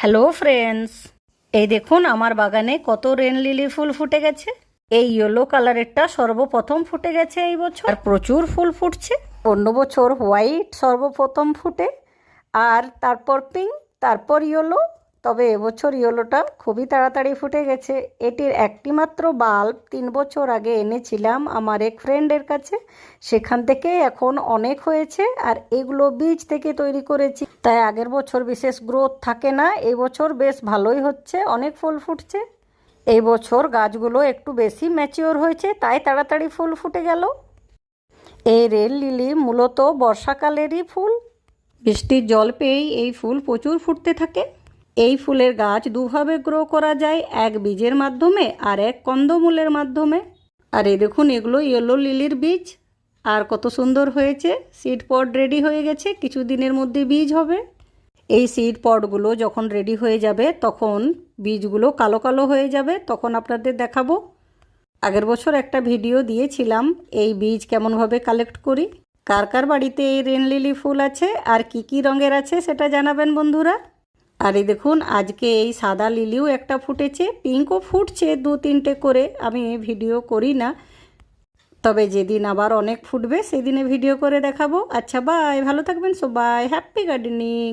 Hello friends, এই দেখুন আমার বাগানে কত রেন লিলি ফুল ফুটে গেছে। এই ইয়েলো কালারেরটা সর্বপ্রথম ফুটে গেছে এই বছর। আর প্রচুর ফুল ফুটছে। অন্য বছর হোয়াইট সর্বপ্রথম ফুটে। আর তারপর পিঙ্ক, তারপর ইয়েলো তবে এবছর ইয়েলোটা খুবই তাড়াতাড়ি ফুটে গেছে। এটির একটি মাত্র বাল্ব তিন বছর আগে এনেছিলাম আমার এক ফ্রেন্ডের কাছে। সেখান থেকে এখন অনেক হয়েছে আর এগুলো বীজ থেকে তৈরি করেছি। তাই আগের বছর বিশেষ গ্রোথ থাকে না এই বছর বেশ ভালোই হচ্ছে, অনেক ফুল ফুটছে। এই বছর গাছগুলো একটু বেশি ম্যাচিওর হয়েছে, তাই তাড়াতাড়ি ফুল ফুটে গেল। এই রেল লিলি মূলত বর্ষাকালেরই ফুল। বৃষ্টির জল পেয়েই এই ফুল প্রচুর ফুটতে থাকে। এই ফুলের গাছ দুভাবে গ্রো করা যায়, এক বীজের মাধ্যমে আর এক কন্দমূলের মাধ্যমে। আর এই দেখুন, এগুলো ইয়েলো লিলির বীজ। আর কত সুন্দর হয়েছে সিড পট রেডি হয়ে গেছে, কিছু দিনের মধ্যে বীজ হবে। এই সিড পটগুলো যখন রেডি হয়ে যাবে, তখন বীজগুলো কালো কালো হয়ে যাবে, তখন আপনাদের দেখাবো। আগের বছর একটা ভিডিও দিয়েছিলাম, এই বীজ কেমনভাবে কালেক্ট করি, কার কার বাড়িতে এই রেন লিলি ফুল আছে, আর কি কি রঙের আছে, সেটা জানাবেন বন্ধুরা। আর এই দেখুন, আজকে এই সাদা লিলিও একটা ফুটেছে, পিঙ্কও ফুটছে দু তিনটে করে, আমি ভিডিও করি না। তবে যেদিন আবার অনেক ফুটবে, সেদিনে ভিডিও করে দেখাবো। আচ্ছা বাই ভালো থাকবেন সবাই। Happy gardening